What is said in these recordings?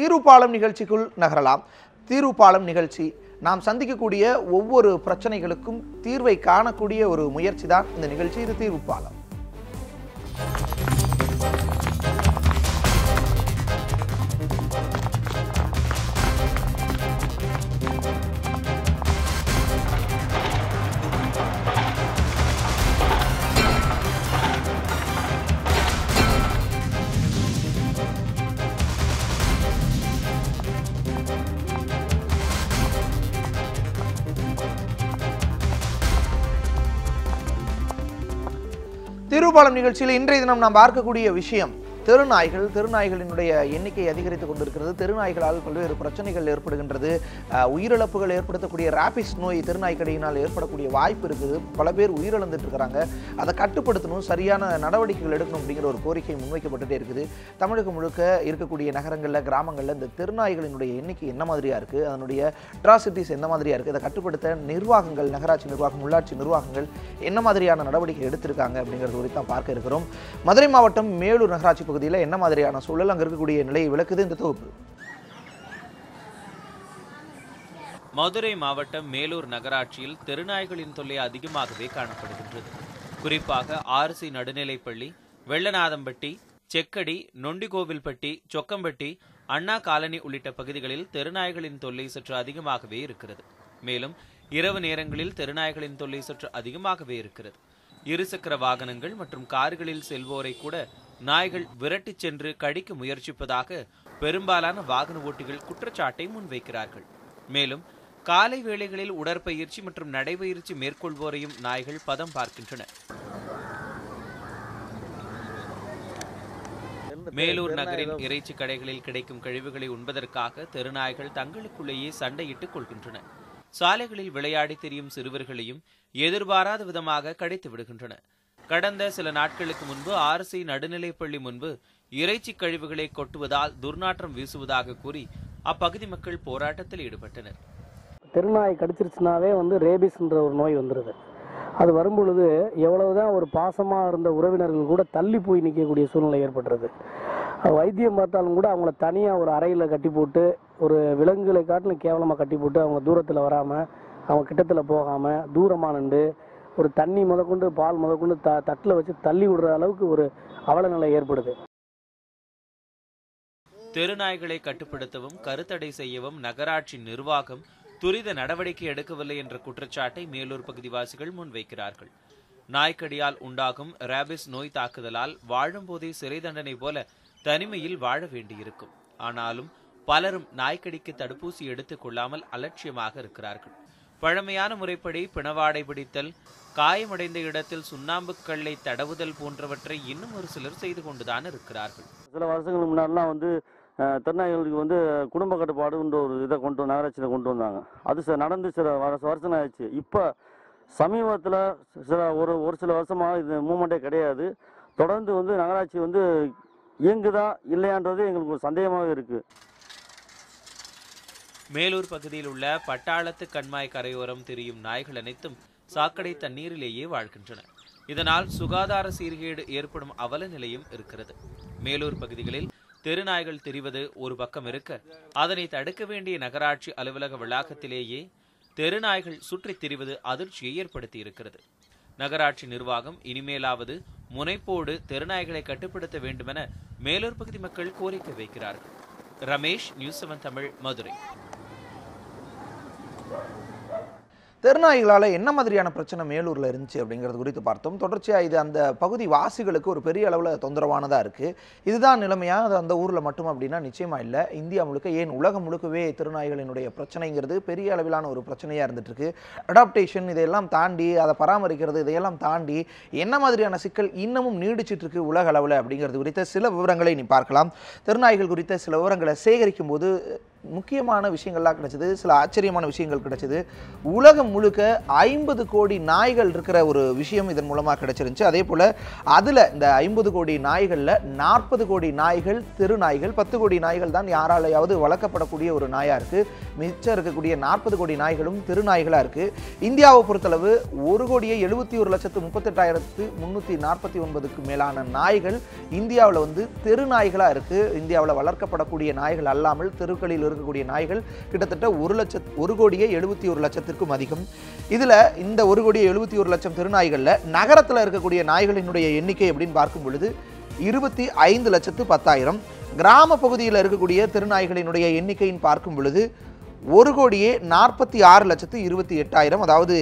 தீர்வுப்பாலம் நிகழ்ச்சிக்குள் நகரலாம். தீர்வுப்பாலம் நிகழ்ச்சி. நாம் சந்திக்கக்கூடிய ஒவ்வொரு பிரச்சனைகளுக்கும் தீர்வை காணக்கூடிய ஒரு முயற்சி தான் இந்த நிகழ்ச்சி. இது தீர்வுப்பாலம் திருப்பாலம் நிகழ்ச்சியில் இன்றைய தினம் நாம் பார்க்கக்கூடிய விஷயம் தெருநாய்கள் தெருநாய்களினுடைய எண்ணிக்கை அதிகரித்து கொண்டிருக்கிறது. தெருநாய்களால் பல்வேறு பிரச்சனைகள் ஏற்படுகின்றது. உயிரிழப்புகள் ஏற்படுத்தக்கூடிய ராபிஸ் நோய் தெருநாய்க்கடியினால் ஏற்படக்கூடிய வாய்ப்பு இருக்குது. பல பேர் உயிரிழந்துட்டு இருக்கிறாங்க அதை கட்டுப்படுத்தணும் சரியான நடவடிக்கைகள் எடுக்கணும் அப்படிங்கிற ஒரு கோரிக்கை முன்வைக்கப்பட்டுட்டே இருக்குது. தமிழகம் முழுக்க இருக்கக்கூடிய நகரங்களில் கிராமங்களில் இந்த தெருநாய்களினுடைய எண்ணிக்கை என்ன மாதிரியா இருக்குது அதனுடைய அட்ராசிட்டிஸ் என்ன மாதிரியா இருக்குது அதை கட்டுப்படுத்த நிர்வாகங்கள் நகராட்சி நிர்வாகம் உள்ளாட்சி நிர்வாகங்கள் என்ன மாதிரியான நடவடிக்கை எடுத்திருக்காங்க அப்படிங்கிறது குறித்து தான் பார்க்க இருக்கிறோம். மதுரை மாவட்டம் மேலூர் நகராட்சி பகுதியில் என்ன மாதிரியான சூழல் அங்கே இருக்கக்கூடிய நிலையை விளக்குது இந்த தொகுப்பு. மதுரை மாவட்டம் மேலூர் நகராட்சியில் தெருநாய்களின் தொல்லை அதிகமாகவே காணப்படுகின்றது. குறிப்பாக ஆர்சி நடுநிலைப்பள்ளி வெள்ளநாதம்பட்டி செக்கடி நொண்டிகோவில்பட்டி சொக்கம்பட்டி அண்ணா காலனி உள்ளிட்ட பகுதிகளில் தெருநாய்களின் தொல்லை சற்று அதிகமாகவே இருக்கிறது. மேலும் இரவு நேரங்களில் தெருநாய்களின் தொல்லை சற்று அதிகமாகவே இருக்கிறது. இருசக்கர வாகனங்கள் மற்றும் கார்களில் செல்வோரை கூட நாய்கள் விரட்டிச் சென்று கடிக்க முயற்சிப்பதாக பெரும்பாலான வாகன ஓட்டிகள் குற்றச்சாட்டை முன்வைக்கிறார்கள். மேலும் காலை வேளைகளில் உடற்பயிற்சி மற்றும் நடைபயிற்சி மேற்கொள்வோரையும் நாய்கள் பதம் பார்க்கின்றன. மேலூர் நகரின் இறைச்சி கடைகளில் கிடைக்கும் கழிவுகளை உண்பதற்காக தெருநாய்கள் தங்களுக்குள்ளேயே சண்டையிட்டுக் கொள்கின்றன. சாலைகளில் விளையாடி திரியும் சிறுவர்களையும் எதிர்பாராத விதமாக கடித்து விடுகின்றன. கடந்த சில நாட்களுக்கு முன்பு ஆர்சி நடுநிலைப்பள்ளி முன்பு இறைச்சி கழிவுகளை கொட்டுவதால் துர்நாற்றம் வீசுவதாக கூறி அப்பகுதி மக்கள் போராட்டத்தில் ஈடுபட்டனர். தெருநாய் கடிச்சிருச்சுனாவே வந்து ரேபிஸ்ன்ற ஒரு நோய் வந்துடுது அது வரும்பொழுது எவ்வளவுதான் ஒரு பாசமாக இருந்த உறவினர்கள் கூட தள்ளி போய் நிற்கக்கூடிய சூழ்நிலை ஏற்படுறது வைத்தியம் பார்த்தாலும் கூட அவங்கள தனியாக ஒரு அறையில் கட்டி போட்டு ஒரு விலங்குகளை காட்டிலும் கேவலமாக கட்டி போட்டு அவங்க தூரத்தில் வராமல் அவங்க கிட்டத்தில் போகாமல் தூரமாக நின்று ஒரு தண்ணி முதற்கொண்டு பால் முதற்கொண்டு த தட்டில் வச்சு தள்ளி விடுற அளவுக்கு ஒரு அவல நிலை ஏற்படுது. தெருநாய்களை கட்டுப்படுத்தவும் கருத்தடை செய்யவும் நகராட்சி நிர்வாகம் துரித நடவடிக்கை எடுக்கவில்லை என்ற குற்றச்சாட்டை மேலூர் பகுதிவாசிகள் முன்வைக்கிறார்கள். நாய்க்கடியால் உண்டாகும் ரேபிஸ் நோய் தாக்குதலால் வாழும்போதே சிறை தண்டனை போல தனிமையில் வாழ வேண்டியிருக்கும். ஆனாலும் பலரும் நாய்க்கடிக்கு தடுப்பூசி எடுத்துக் கொள்ளாமல் அலட்சியமாக இருக்கிறார்கள். பழமையான முறைப்படி பிணவாடை பிடித்தல் காயமடைந்த இடத்தில் சுண்ணாம்பு கல்லை தடவுதல் போன்றவற்றை இன்னும் ஒரு சிலர் செய்து கொண்டுதான் இருக்கிறார்கள். சில வருஷங்களுக்கு முன்னாடிலாம் வந்து திருநாய்களுக்கு வந்து குடும்ப கட்டுப்பாடுன்ற ஒரு இதை கொண்டு நகராட்சியில் கொண்டு வந்தாங்க. அது சில நடந்து சில வருஷம் வருஷம் ஆயிடுச்சு. இப்போ சமீபத்தில் சில ஒரு ஒரு சில வருஷமாக இது மூமெண்ட்டே கிடையாது. தொடர்ந்து வந்து நகராட்சி வந்து இயங்குதா இல்லையான்றது எங்களுக்கு ஒரு சந்தேகமாகவே இருக்குது மேலூர் பகுதியில் உள்ள பட்டாளத்து கண்மாய் கரையோரம் திரியும் நாய்கள் அனைத்தும் சாக்கடை தண்ணீரிலேயே வாழ்கின்றன. இதனால் சுகாதார சீர்கேடு ஏற்படும் அவல நிலையும் இருக்கிறது. மேலூர் பகுதிகளில் தெருநாய்கள் திரிவது ஒரு பக்கம் இருக்க அதனை தடுக்க வேண்டிய நகராட்சி அலுவலக வளாகத்திலேயே தெருநாய்கள் சுற்றித் திரிவது அதிர்ச்சியை ஏற்படுத்தி இருக்கிறது நகராட்சி நிர்வாகம் இனிமேலாவது முனைப்போடு தெருநாய்களை கட்டுப்படுத்த வேண்டுமென மேலூர் பகுதி மக்கள் கோரிக்கை வைக்கிறார்கள். Ramesh news seven Tamil Madurai. தெருநாய்களால் என்ன மாதிரியான பிரச்சனை மேலூரில் இருந்துச்சு அப்படிங்கிறது குறித்து பார்த்தோம். தொடர்ச்சியாக இது அந்த பகுதி வாசிகளுக்கு ஒரு பெரிய அளவில் தொந்தரவானதாக இருக்குது இதுதான் நிலைமையாக அது அந்த ஊரில் மட்டும் அப்படின்னா நிச்சயமாக இல்லை. இந்தியா முழுக்க ஏன் உலகம் முழுக்கவே திருநாய்களினுடைய பிரச்சனைங்கிறது பெரிய அளவிலான ஒரு பிரச்சனையாக இருந்துகிட்ருக்கு அடாப்டேஷன் இதையெல்லாம் தாண்டி அதை பராமரிக்கிறது இதையெல்லாம் தாண்டி என்ன மாதிரியான சிக்கல் இன்னமும் நீடிச்சிட்ருக்கு உலக அளவில் அப்படிங்கிறது குறித்த சில விவரங்களை நீ பார்க்கலாம். திருநாய்கள் குறித்த சில விவரங்களை சேகரிக்கும் போது முக்கியமான விஷயங்கள்லாம் கிடச்சிது சில ஆச்சரியமான விஷயங்கள் கிடச்சிது. உலகம் முழுக்க ஐம்பது கோடி நாய்கள் இருக்கிற ஒரு விஷயம் இதன் மூலமாக கிடச்சிருந்துச்சு. அதே போல் அதில் இந்த ஐம்பது கோடி நாய்களில் நாற்பது கோடி நாய்கள் தெரு நாய்கள் பத்து கோடி நாய்கள் தான் யாராலையாவது வளர்க்கப்படக்கூடிய ஒரு நாயாக இருக்குது மிச்சம் இருக்கக்கூடிய நாற்பது கோடி நாய்களும் தெரு நாய்களாக இருக்குது இந்தியாவை பொறுத்தளவு ஒரு கோடியே எழுபத்தி ஒரு லட்சத்து முப்பத்தெட்டாயிரத்து முந்நூற்றி நாற்பத்தி ஒன்பதுக்கு மேலான நாய்கள் இந்தியாவில் வந்து தெரு நாய்களாக இருக்குது இந்தியாவில் வளர்க்கப்படக்கூடிய நாய்கள் அல்லாமல் தெருக்களில் இருக்கக்கூடிய நாய்கள் கிட்டத்தட்ட ஒரு லட்ச ஒரு கோடியே எழுபத்தி ஒரு லட்சத்திற்கும் அதிகம். இதில் இந்த ஒரு கோடியே எழுபத்தி ஒரு லட்சம் திருநாய்களில் நகரத்தில் இருக்கக்கூடிய நாய்களினுடைய எண்ணிக்கை அப்படின்னு பார்க்கும் பொழுது இருபத்தி ஐந்து லட்சத்து பத்தாயிரம். கிராம பகுதியில் இருக்கக்கூடிய திருநாய்களினுடைய எண்ணிக்கைன்னு பார்க்கும் பொழுது ஒரு கோடியே நாற்பத்தி ஆறு லட்சத்து இருபத்தி எட்டாயிரம். அதாவது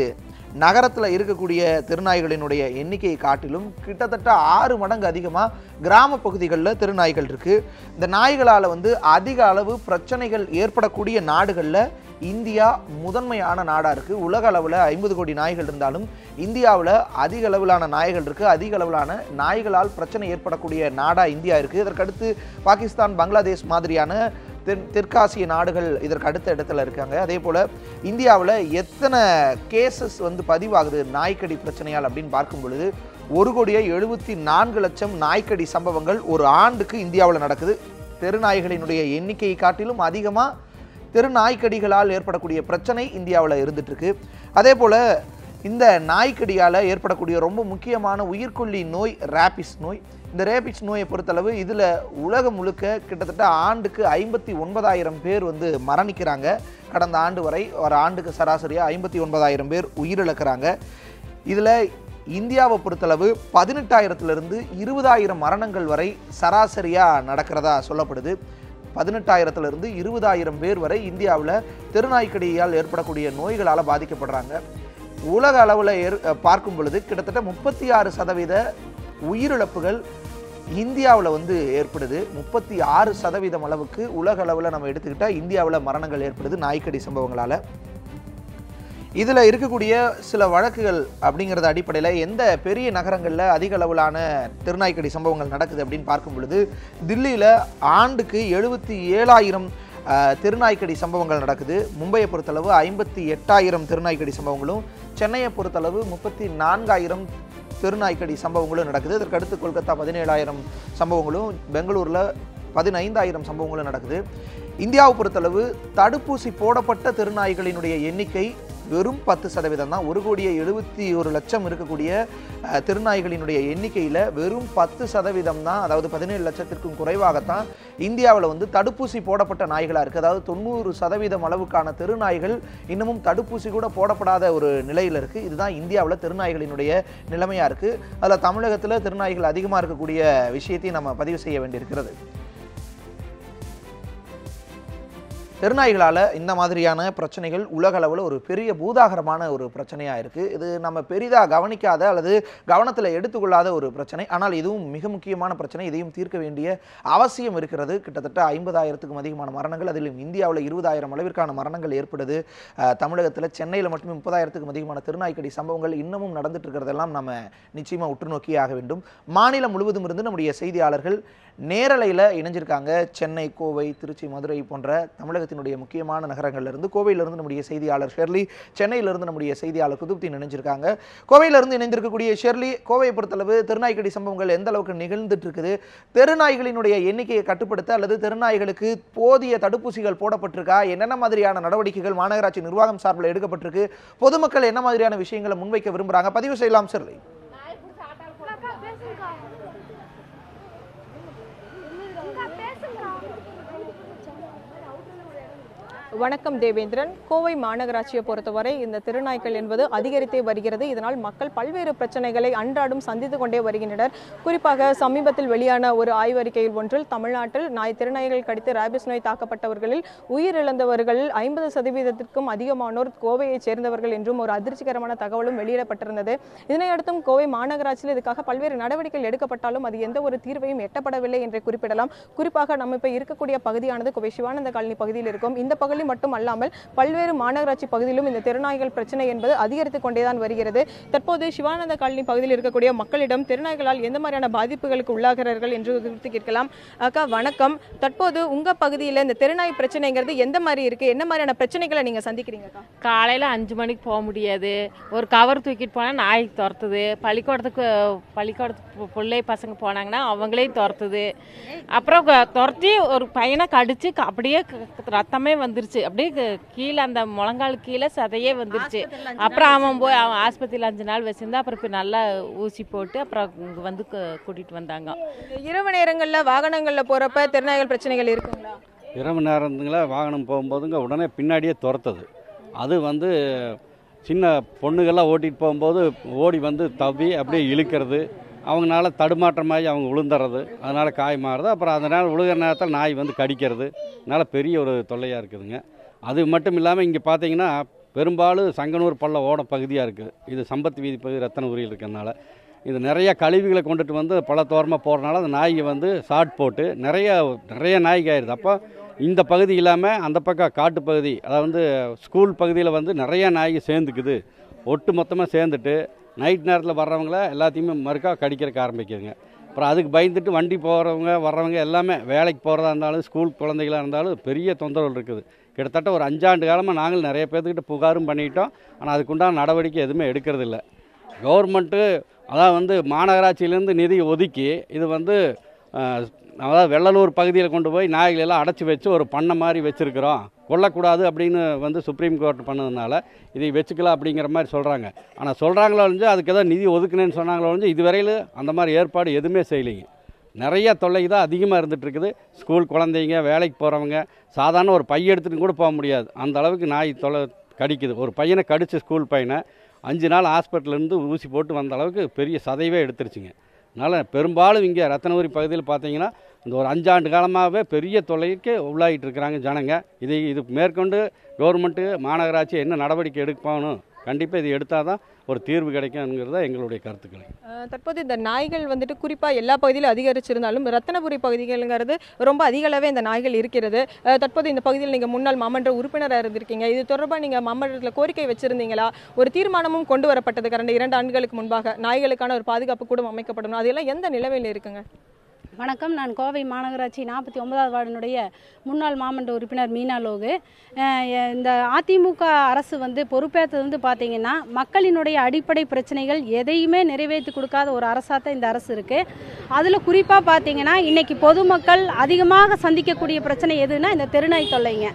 நகரத்தில் இருக்கக்கூடிய திருநாய்களினுடைய எண்ணிக்கையை காட்டிலும் கிட்டத்தட்ட ஆறு மடங்கு அதிகமாக கிராம பகுதிகளில் திருநாய்கள் இருக்குது இந்த நாய்களால் வந்து அதிக அளவு பிரச்சனைகள் ஏற்படக்கூடிய நாடுகளில் இந்தியா முதன்மையான நாடாக இருக்குது உலக அளவில் ஐம்பது கோடி நாய்கள் இருந்தாலும் இந்தியாவில் அதிக அளவிலான நாய்கள் இருக்குது அதிக அளவிலான நாய்களால் பிரச்சனை ஏற்படக்கூடிய நாடாக இந்தியா இருக்குது இதற்கடுத்து பாகிஸ்தான் பங்களாதேஷ் மாதிரியான தென் தெற்காசிய நாடுகள் இதற்கு அடுத்த இடத்துல இருக்காங்க. அதே போல் இந்தியாவில் எத்தனை கேசஸ் வந்து பதிவாகுது நாய்க்கடி பிரச்சனையால் அப்படின்னு பார்க்கும் பொழுது ஒரு கோடியே எழுபத்தி நான்கு லட்சம் நாய்க்கடி சம்பவங்கள் ஒரு ஆண்டுக்கு இந்தியாவில் நடக்குது. தெருநாய்களினுடைய எண்ணிக்கையை காட்டிலும் அதிகமாக தெரு நாய்க்கடிகளால் ஏற்படக்கூடிய பிரச்சனை இந்தியாவில் இருந்துகிட்ருக்கு அதே போல் இந்த நாய்க்கடியால் ஏற்படக்கூடிய ரொம்ப முக்கியமான உயிர்கொல்லி நோய் ரேபிஸ் நோய். இந்த ரேபிட்ஸ் நோயை பொறுத்தளவு இதில் உலகம் முழுக்க கிட்டத்தட்ட ஆண்டுக்கு ஐம்பத்தி ஒன்பதாயிரம் பேர் வந்து மரணிக்கிறாங்க. கடந்த ஆண்டு வரை ஒரு ஆண்டுக்கு சராசரியாக ஐம்பத்தி ஒன்பதாயிரம் பேர் உயிரிழக்கிறாங்க. இதில் இந்தியாவை பொறுத்தளவு பதினெட்டாயிரத்துலேருந்து இருபதாயிரம் மரணங்கள் வரை சராசரியாக நடக்கிறதா சொல்லப்படுது. பதினெட்டாயிரத்துலேருந்து இருபதாயிரம் பேர் வரை இந்தியாவில் தெருநாய்க்கடியால் ஏற்படக்கூடிய நோய்களால் பாதிக்கப்படுறாங்க. உலக அளவில் ஏற் பார்க்கும் பொழுது கிட்டத்தட்ட முப்பத்தி ஆறு சதவீத உயிரிழப்புகள் இந்தியாவில் வந்து ஏற்படுது. முப்பத்தி ஆறு சதவீதம் அளவுக்கு உலக அளவில் நம்ம எடுத்துக்கிட்டால் இந்தியாவில் மரணங்கள் ஏற்படுது நாய்க்கடி சம்பவங்களால். இதில் இருக்கக்கூடிய சில வழக்குகள் அப்படிங்கிறது அடிப்படையில் எந்த பெரிய நகரங்களில் அதிக அளவிலான திருநாய்க்கடி சம்பவங்கள் நடக்குது அப்படின்னு பார்க்கும் பொழுது தில்லியில் ஆண்டுக்கு எழுபத்தி ஏழாயிரம் திருநாய்க்கடி சம்பவங்கள் நடக்குது. மும்பையை பொறுத்தளவு ஐம்பத்தி எட்டாயிரம் திருநாய்க்கடி சம்பவங்களும் சென்னையை பொறுத்தளவு முப்பத்தி நான்காயிரம் தெருநாய்க்கடி சம்பவங்களும் நடக்குது. இதற்கடுத்து கொல்கத்தா பதினேழாயிரம் சம்பவங்களும் பெங்களூரில் பதினைந்தாயிரம் சம்பவங்களும் நடக்குது. இந்தியாவை பொறுத்தளவு தடுப்பூசி போடப்பட்ட திருநாய்களினுடைய எண்ணிக்கை வெறும் பத்து சதவீதம் தான். ஒரு கோடியே எழுபத்தி ஒரு லட்சம் இருக்கக்கூடிய திருநாய்களினுடைய எண்ணிக்கையில் வெறும் பத்து சதவீதம் தான் அதாவது பதினேழு லட்சத்திற்கும் குறைவாகத்தான் இந்தியாவில் வந்து தடுப்பூசி போடப்பட்ட நாய்களாக இருக்குது அதாவது தொண்ணூறு சதவீதம் அளவுக்கான தெருநாய்கள் இன்னமும் தடுப்பூசி கூட போடப்படாத ஒரு நிலையில் இருக்குது இதுதான் இந்தியாவில் தெருநாய்களினுடைய நிலைமையாக இருக்குது அதில் தமிழகத்தில் திருநாய்கள் அதிகமாக இருக்கக்கூடிய விஷயத்தையும் நம்ம பதிவு செய்ய வேண்டியிருக்கிறது. தெருநாய்களால் இந்த மாதிரியான பிரச்சனைகள் உலக அளவில் ஒரு பெரிய பூதாகரமான ஒரு பிரச்சனையாக இருக்குது இது நம்ம பெரிதாக கவனிக்காத அல்லது கவனத்தில் எடுத்துக்கொள்ளாத ஒரு பிரச்சனை. ஆனால் இதுவும் மிக முக்கியமான பிரச்சனை. இதையும் தீர்க்க வேண்டிய அவசியம் இருக்கிறது. கிட்டத்தட்ட ஐம்பதாயிரத்துக்கும் அதிகமான மரணங்கள் அதிலும் இந்தியாவில் இருபதாயிரம் அளவிற்கான மரணங்கள் ஏற்படுது. தமிழகத்தில் சென்னையில் மட்டுமே முப்பதாயிரத்துக்கும் அதிகமான திருநாய்க்கடி சம்பவங்கள் இன்னமும் நடந்துட்டு இருக்கிறதெல்லாம் நம்ம நிச்சயமாக உற்று நோக்கியாக ஆக வேண்டும். மாநிலம் முழுவதும் இருந்து நம்முடைய செய்தியாளர்கள் நேரலையில் இணைஞ்சிருக்காங்க. சென்னை கோவை திருச்சி மதுரை போன்ற தமிழகத்தினுடைய முக்கியமான நகரங்கள்லேருந்து கோவையிலிருந்து நம்முடைய செய்தியாளர் ஷெர்லி சென்னையிலிருந்து நம்முடைய செய்தியாளர் குதுப்தீன் இணைஞ்சிருக்காங்க. கோவையிலிருந்து இணைந்திருக்கக்கூடிய ஷெர்லி கோவையை பொறுத்தளவு திருநாய்க்கடி சம்பவங்கள் எந்த அளவுக்கு நிகழ்ந்துட்டு இருக்குது தெருநாய்களினுடைய எண்ணிக்கையை கட்டுப்படுத்த அல்லது தெருநாய்களுக்கு போதிய தடுப்பூசிகள் போடப்பட்டிருக்கா? என்னென்ன மாதிரியான நடவடிக்கைகள் மாநகராட்சி நிர்வாகம் சார்பில் எடுக்கப்பட்டிருக்கு? பொதுமக்கள் என்ன மாதிரியான விஷயங்களை முன்வைக்க விரும்புகிறாங்க பதிவு செய்யலாம் ஷெர்லி அக்கா பேசுங்கக்கா அக்கா பேசுங்கக்கா வணக்கம் தேவேந்திரன். கோவை மாநகராட்சியை பொறுத்தவரை இந்த திருநாய்க்கள் என்பது அதிகரித்தே வருகிறது. இதனால் மக்கள் பல்வேறு பிரச்சனைகளை அன்றாடம் சந்தித்து கொண்டே வருகின்றனர். குறிப்பாக சமீபத்தில் வெளியான ஒரு ஆய்வறிக்கையில் ஒன்றில் தமிழ்நாட்டில் நாய் திருநாய்கள் கடித்து ராபிஸ் நோய் தாக்கப்பட்டவர்களில் உயிரிழந்தவர்கள் ஐம்பது சதவீதத்திற்கும் அதிகமானோர் கோவையைச் சேர்ந்தவர்கள் என்றும் ஒரு அதிர்ச்சிகரமான தகவலும் வெளியிடப்பட்டிருந்தது. இதனையடுத்தும் கோவை மாநகராட்சியில் இதுக்காக பல்வேறு நடவடிக்கைகள் எடுக்கப்பட்டாலும் அது எந்த ஒரு தீர்வையும் எட்டப்படவில்லை என்றே குறிப்பிடலாம். குறிப்பாக நம்ம இப்போ இருக்கக்கூடிய பகுதியானது கோவை சிவானந்த காலனி பகுதியில் இருக்கும். இந்த பகுதியில் திருநெல்வேலி மட்டும் அல்லாமல் பல்வேறு மாநகராட்சி பகுதியிலும் இந்த தெருநாய்கள் பிரச்சனை என்பது அதிகரித்து கொண்டேதான் வருகிறது. தற்போது சிவானந்த காலனி பகுதியில் இருக்கக்கூடிய மக்களிடம் தெருநாய்களால் எந்த மாதிரியான பாதிப்புகளுக்கு உள்ளாகிறார்கள் என்று குறித்து கேட்கலாம். அக்கா வணக்கம். தற்போது உங்க பகுதியில் இந்த தெருநாய் பிரச்சனைங்கிறது எந்த மாதிரி இருக்கு? என்ன மாதிரியான பிரச்சனைகளை நீங்க சந்திக்கிறீங்க காலையில காலையில் அஞ்சு மணிக்கு போக முடியாது. ஒரு கவர் தூக்கிட்டு போனால் நாய்க்கு துரத்துது. பள்ளிக்கூடத்துக்கு பள்ளிக்கூடத்துக்கு பிள்ளை பசங்க போனாங்கன்னா அவங்களையும் துரத்துது. அப்புறம் துரத்தி ஒரு பையனை கடிச்சு அப்படியே ரத்தமே வந்துருச்சு. அப்படியே க- கீழே அந்த முழங்கால் கீழே சதையே வந்துருச்சு. அப்புறம் அவன் போய் அவன் ஆஸ்பத்திரியில் அஞ்சு நாள் வச்சிருந்தா அப்புறம் இப்போ நல்லா ஊசி போட்டு அப்புறம் இங்கே வந்து கு- கூட்டிட்டு வந்தாங்க. இரவு நேரங்கள்ல வாகனங்கள்ல போறப்ப தெருநாய்கள் பிரச்சனைகள் இருக்குங்களா? இரவு நேரத்துங்கள வாகனம் போகும்போதுங்க உடனே பின்னாடியே துரத்துது. அது வந்து சின்ன பொண்ணுகள்லாம் ஓட்டிகிட்டு போகும்போது ஓடி வந்து தவி அப்படியே இழுக்கிறது. அவங்களால தடுமாற்றமாகி அவங்க விழுந்துறது அதனால் காயமாறுது அப்புறம் அதனால் விழுகிற நேரத்தில் நாய் வந்து கடிக்கிறது. அதனால் பெரிய ஒரு தொல்லையாக இருக்குதுங்க. அது மட்டும் இல்லாமல் இங்கே பார்த்தீங்கன்னா பெரும்பாலும் சங்கனூர் பள்ள ஓட பகுதியாக இருக்குது இது சம்பத் வீதி பகுதி ரத்தனபுரியில் இருக்கிறதுனால. இது நிறைய கழிவுகளை கொண்டுட்டு வந்து பழத்தோரமாக போகிறனால அந்த நாய்க்கு வந்து ஷார்ட் போட்டு நிறைய நிறைய நாய்க்கு ஆயிடுது அப்போ இந்த பகுதி இல்லாமல் அந்த பக்கம் காட்டு பகுதி அதாவது வந்து ஸ்கூல் பகுதியில் வந்து நிறைய நாய்க்கு சேர்ந்துக்குது. ஒட்டு மொத்தமாக சேர்ந்துட்டு நைட் நேரத்தில் வர்றவங்கள எல்லாத்தையுமே மறுக்கா கடிக்கிறதுக்கு ஆரம்பிக்குதுங்க. அப்புறம் அதுக்கு பயந்துட்டு வண்டி போகிறவங்க வர்றவங்க எல்லாமே வேலைக்கு போகிறதா இருந்தாலும் ஸ்கூல் குழந்தைகளாக இருந்தாலும் பெரிய தொந்தரவு இருக்குது. கிட்டத்தட்ட ஒரு அஞ்சாண்டு காலமாக நாங்கள் நிறைய பேர்த்துக்கிட்ட புகாரும் பண்ணிட்டோம். ஆனால் அதுக்குண்டான நடவடிக்கை எதுவுமே எடுக்கிறதில்ல. கவர்மெண்ட்டு அதாவது வந்து மாநகராட்சியிலேருந்து நிதி ஒதுக்கி இது வந்து அதாவது வெள்ளலூர் பகுதியில் கொண்டு போய் நாய்களை எல்லாம் அடைச்சி வச்சு ஒரு பண்ணை மாதிரி வச்சுருக்குறோம். கொல்லக்கூடாது அப்படின்னு வந்து சுப்ரீம் கோர்ட் பண்ணதுனால இதை வச்சுக்கலாம் அப்படிங்கிற மாதிரி சொல்கிறாங்க ஆனால் சொல்கிறாங்களோ ஒழிஞ்சு அதுக்கு ஏதாவது நிதி ஒதுக்குனேன்னு சொன்னாங்களோ ஒழிஞ்சு இதுவரையில் அந்த மாதிரி ஏற்பாடு எதுவுமே செய்யலைங்க. நிறைய தொல்லை தான் அதிகமாக இருந்துட்டு இருக்குது. ஸ்கூல் குழந்தைங்க வேலைக்கு போகிறவங்க சாதாரண ஒரு பையன் எடுத்துகிட்டு கூட போக முடியாது. அந்த அளவுக்கு நாய் தொலை கடிக்குது. ஒரு பையனை கடிச்ச ஸ்கூல் பையனை அஞ்சு நாள் ஹாஸ்பிட்டல்ல இருந்து ஊசி போட்டு வந்த அளவுக்கு பெரிய சதைவே எடுத்துருச்சுங்க. அதனால் பெரும்பாலும் இங்கே ரத்தனபுரி பகுதியில் பார்த்தீங்கன்னா இந்த ஒரு அஞ்சாண்டு காலமாகவே பெரிய தொல்லைக்கு உள்ளாகிட்டு இருக்கிறாங்க ஜனங்க. இதை இது மேற்கொண்டு கவர்மெண்ட்டு மாநகராட்சி என்ன நடவடிக்கை எடுக்கணும் கண்டிப்பாக இது எடுத்தால் தான் ஒரு தீர்வு கிடைக்குங்கிறது தான் எங்களுடைய கருத்துக்கள். தற்போது இந்த நாய்கள் வந்துட்டு குறிப்பாக எல்லா பகுதியிலும் அதிகரிச்சிருந்தாலும் ரத்தனபுரி பகுதிகள்ங்கிறது ரொம்ப அதிகளவே இந்த நாய்கள் இருக்கிறது. தற்போது இந்த பகுதியில் நீங்கள் முன்னாள் மாமன்ற உறுப்பினராக இருந்திருக்கீங்க. இது தொடர்பாக நீங்கள் மாமன்றத்தில் கோரிக்கை வச்சிருந்தீங்களா? ஒரு தீர்மானமும் கொண்டு வரப்பட்டது கடந்த இரண்டு ஆண்டுகளுக்கு முன்பாக நாய்களுக்கான ஒரு பாதுகாப்பு கூடம் அமைக்கப்படணும். அதெல்லாம் எந்த நிலவையில் இருக்குங்க? வணக்கம். நான் கோவை மாநகராட்சி நாற்பத்தி ஒன்பதாவது வார்டினுடைய முன்னாள் மாமன்ற உறுப்பினர் மீனா லோகு. இந்த அதிமுக அரசு வந்து பொறுப்பேற்றது வந்து பார்த்தீங்கன்னா மக்களினுடைய அடிப்படை பிரச்சனைகள் எதையுமே நிறைவேற்றி கொடுக்காத ஒரு அரசாக தான் இந்த அரசு இருக்குது அதில் குறிப்பாக பார்த்தீங்கன்னா இன்றைக்கி பொதுமக்கள் அதிகமாக சந்திக்கக்கூடிய பிரச்சனை எதுன்னா இந்த தெருநாய் தொல்லைங்க.